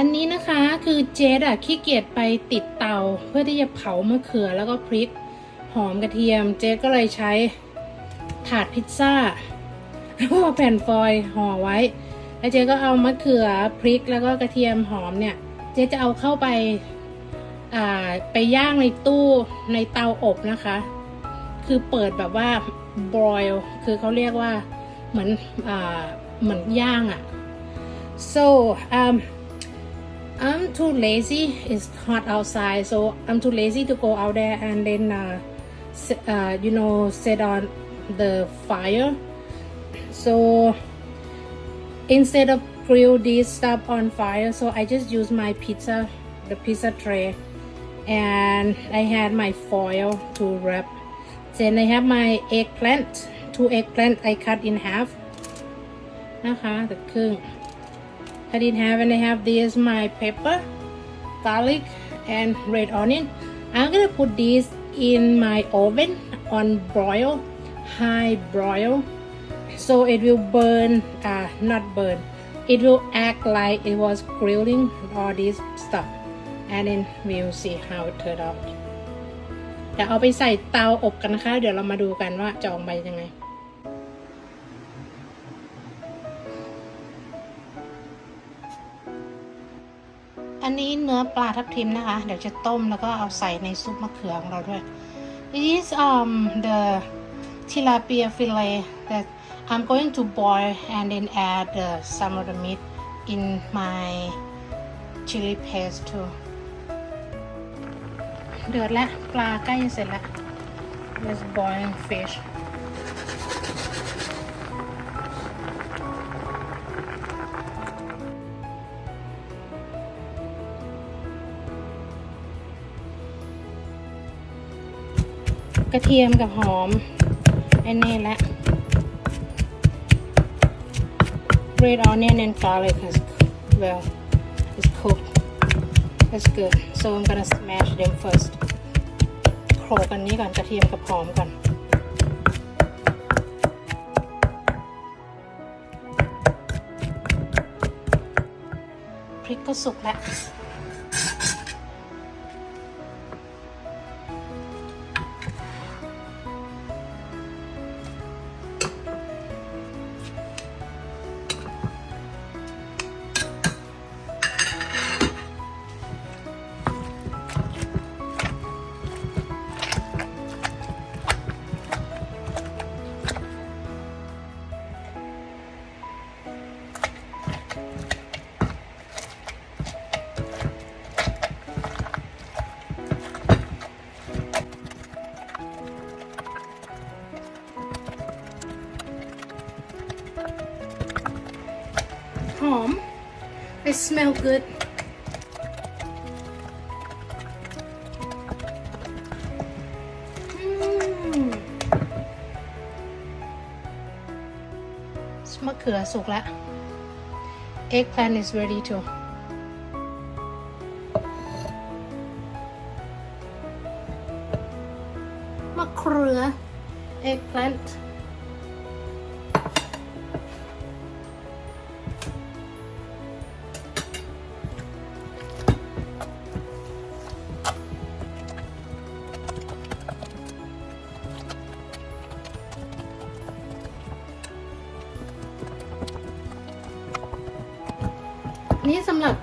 อันนี้นะคะคือเจดอะขี้เกียจไปติดเตาเพื่อที่จะเผามะเขือแล้วก็พริกหอมกระเทียม เจดก็เลยใช้ถาดพิซซ่าแล้วก็แผ่นฟอยล์ห่อไว้ แล้วเจดก็เอามะเขือพริกแล้วก็กระเทียมหอมเนี่ย เจดจะเอาเข้าไปอ่าไปย่างในตู้ในเตาอบนะคะ คือเปิดแบบว่า broil คือเขาเรียกว่าเหมือนอ่าเหมือนย่างอะ่ะ so um I'm too lazy it's hot outside so I'm too lazy to go out there and then uh, s- uh, you know set on the fire so instead of grill this stuff on fire so I just use my pizza the pizza tray and I had my foil to wrap then I have my eggplant two eggplant I cut in half นะคะตัดครึ่ง cut in half and I have this my pepper garlic and red onion I'm gonna put this in my oven on broil high broil so it will burn uh not burn it will act like it was grilling all this stuff and then we'll see how it turned out เดี๋ยวเอาไปใส่เตาอบกันนะคะ เดี๋ยวเรามาดูกันว่าจะออกมายังไง นี้เนื้อปลาทับทิมนะคะ เดี๋ยวจะต้มแล้วก็เอาใส่ในซุปมะเขือของเราด้วย This is um the tilapia fillet that I'm going to boil and then add the some of the meat in my chili paste too เดือดแล้วปลาใกล้เสร็จแล้ว Let's boil fish กระเทียมกับหอมไอ้นี่และ red onion and garlic is well is cooked that's good so I'm gonna smash them first โขลกอันนี้ก่อนกระเทียมกับหอมก่อนพริกก็สุกแล้ว smell good มะเขือสุกแล้ว eggplant is ready too มะเขือ eggplant นี่สำหรับ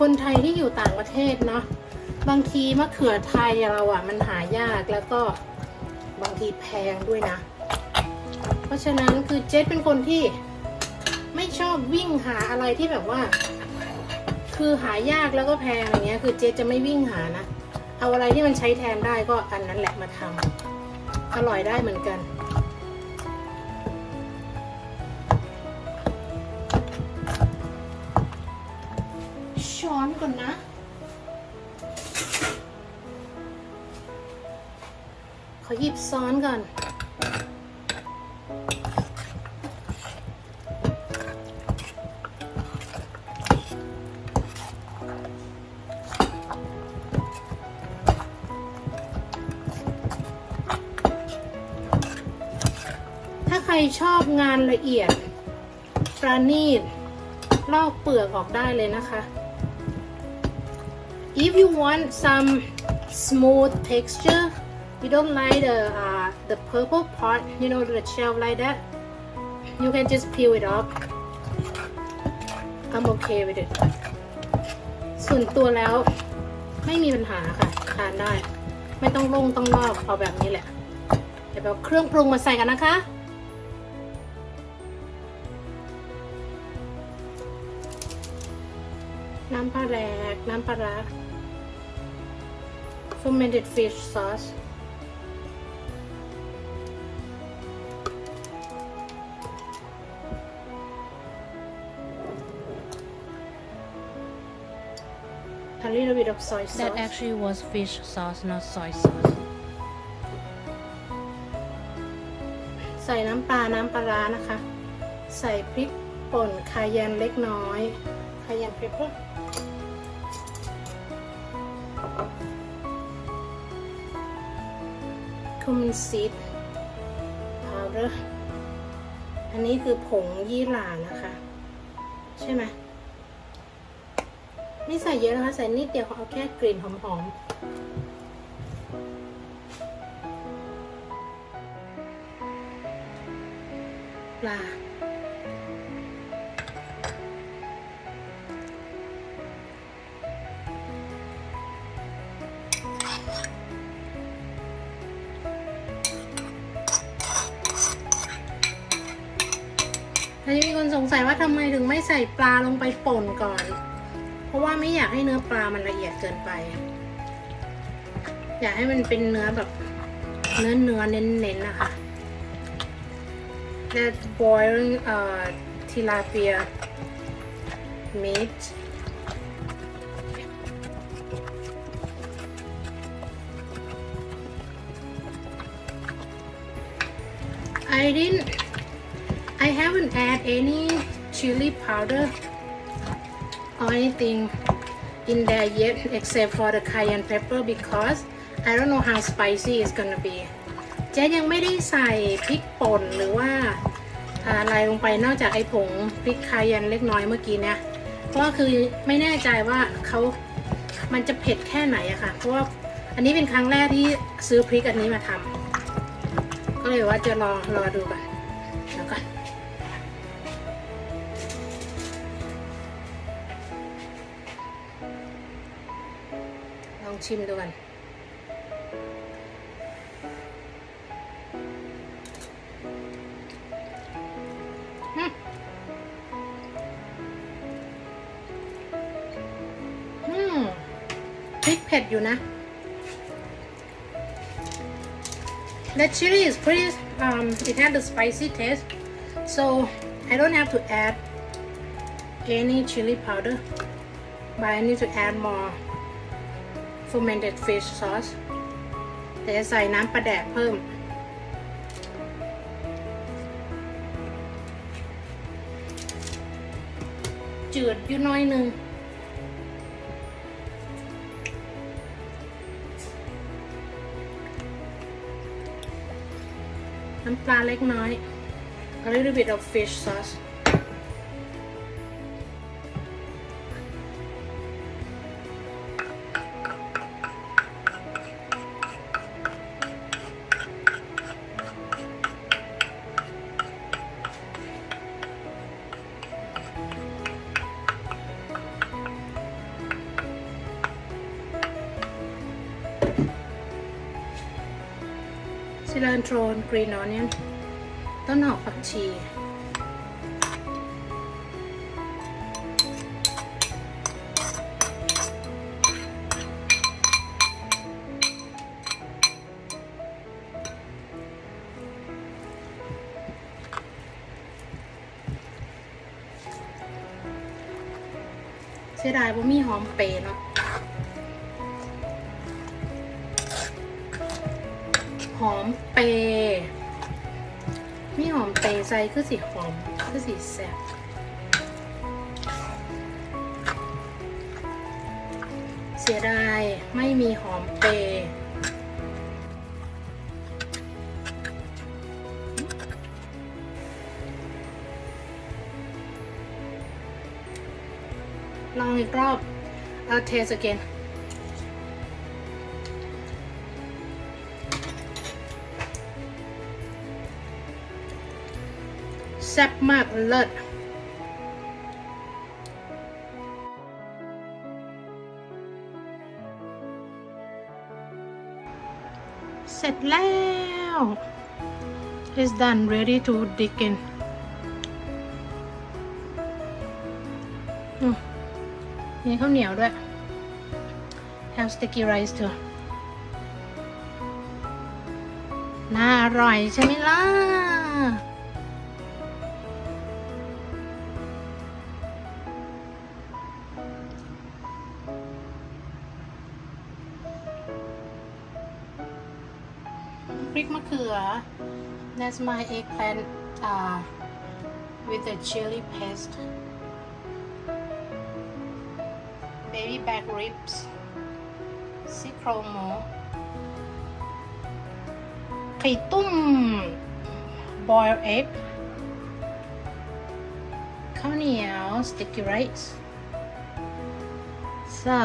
คนไทยที่อยู่ต่างประเทศเนาะบางทีมะเขือไทยเราอะ่ะมันหายากแล้วก็บางทีแพงด้วยนะ เพราะฉะนั้นคือเจสเป็นคนที่ไม่ชอบวิ่งหาอะไรที่แบบว่า คือหายากแล้วก็แพงอย่างเงี้ย คือเจสจะไม่วิ่งหานะ เอาอะไรที่มันใช้แทนได้ก็อันนั้นแหละมาทำอร่อยได้เหมือนกัน ช้อนก่อนนะ ขอหยิบซ้อนก่อน ถ้าใครชอบงานละเอียด ประณีตลอกเปลือกออกได้เลยนะคะ if you want some smooth texture you don't like the uh, the purple part you know the shell like that you can just peel it off I'm okay with it ส่วนตัวแล้วไม่มีปัญหาค่ะทานได้ ไม่ต้องลงต้องลอกเอาแบบนี้แหละ เดี๋ยวเอาเครื่องปรุงมาใส่กันนะคะน้ำปลาแรกน้ำปลาร้า fermented fish sauce a little bit of soy sauce That actually was fish sauce, not soy sauce. ใส่น้ำปลา น้ำปลาร้านะคะ ใส่พริกป่นคาเยนเล็กน้อยคาเยนเพปเปอร์ คุมินซีดพาวเดอร์อันนี้คือผงยี่หร่านะคะ ใช่ไหมไม่ใส่เยอะนะคะ ใส่นิดเดียวเอาแค่กลิ่นหอมๆ สงสัยว่าทำไมถึงไม่ใส่ปลาลงไปป่นก่อน เพราะว่าไม่อยากให้เนื้อปลามันละเอียดเกินไป อยากให้มันเป็นเนื้อแบบเนื้อเนื้อเน้นๆนะคะ That boiling uh, tilapia meat I didn't add any chili powder or anything in there yet except for the cayenne pepper because I don't know how spicy it's gonna be เจ๊ยังไม่ได้ใส่พริกป่นหรือว่าอะไรลงไปนอกจากไอ้ผงพริกคาเยนเล็กน้อยเมื่อกี้เนี่ยเพราะคือไม่แน่ใจว่าเขามันจะเผ็ดแค่ไหนอะค่ะ เพราะว่าอันนี้เป็นครั้งแรกที่ซื้อพริกอันนี้มาทำก็เลยว่าจะรอรอดูก่อนแล้วก่อน องชิมดูกัน อืมอืมพริกเผ็ดอยู่นะ The chili is pretty, um, it had the spicy taste, so I don't have to add any chili powder, but I need to add more Fermented fish sauce แต่จะใส่น้ำปลาแดกเพิ่ม จืดอยู่น้อยหนึงน้ำปลาเล็กน้อย a little bit of fish sauce โทรนกรีนออนเนียนต้นหอมผักชีเสียดายว่ามีหอมเปรเนาะ หอมเปย์มีหอมเปย์ใส่คือสีหอมคือสีแซ่บเสียดายไม่มีหอมเปย์ลองอีกรอบ I'll taste again แซ่บมากเลิศเสร็จแล้ว it's done ready to dig in มมีข้าวเหนียวด้วย have sticky rice too น่าอร่อยใช่ไหมล่ะ That's my eggplant uh, with the chili paste baby back ribs ซี่โครงหมูไข่ตุ้ม boiled egg ข้าวเหนียว sticky rice ซ่า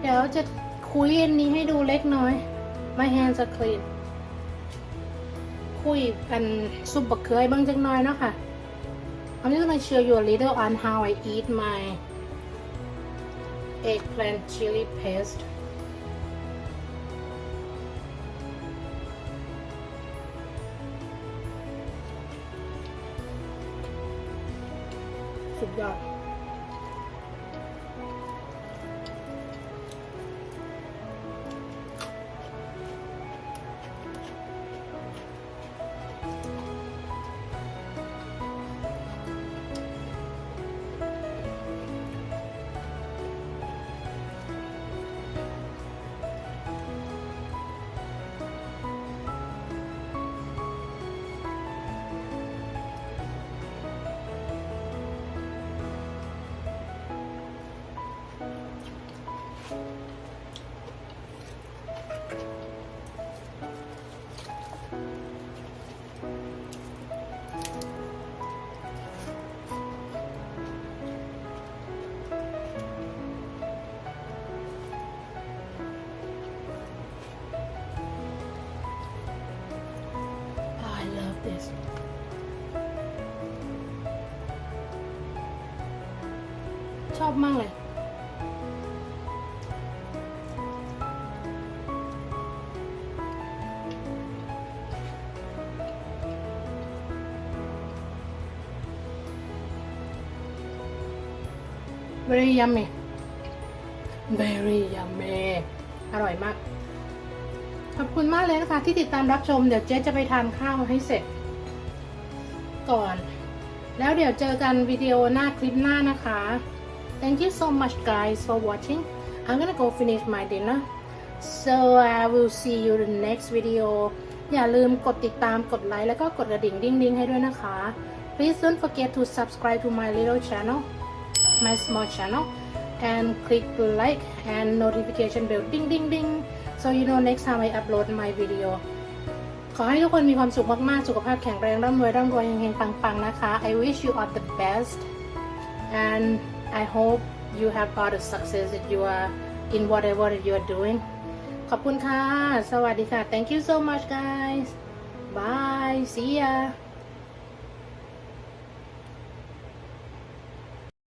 เดี๋ยวจะคุยอันนี้ให้ดูเล็กน้อย My hands are clean คุยกันซุปบะเขือบ้างจังน้อยเนาะค่ะ I'm just gonna show you a little on how I eat my eggplant chili paste. Good job. ชอบมากเลย very yummy very yummy อร่อยมาก ขอบคุณมากเลยนะคะ ที่ติดตามรับชม เดี๋ยวเจ๊จะไปทานข้าวให้เสร็จ ก่อน แล้วเดี๋ยวเจอกันวิดีโอหน้าคลิปหน้านะคะ Thank you so much guys for watching I'm gonna go finish my dinner so I will see you in the next video อย่าลืมกดติดตามกดไลค์แล้วก็กดกระดิ่งดิ้งดิ้งให้ด้วยนะคะ Please don't forget to subscribe to my little channel my small channel and click the like and notification bell ding ding ding so you know next time I upload my video ขอให้ทุกคนมีความสุขมาก ๆ สุขภาพแข็งแรง ร่ำรวย ร่ำรวยเฮงๆปัง ๆ นะคะ I wish you all the best and I hope you have got the success that you are in whatever that you are doing. ขอบคุณค่ะ thank you so much guys. Bye. See ya.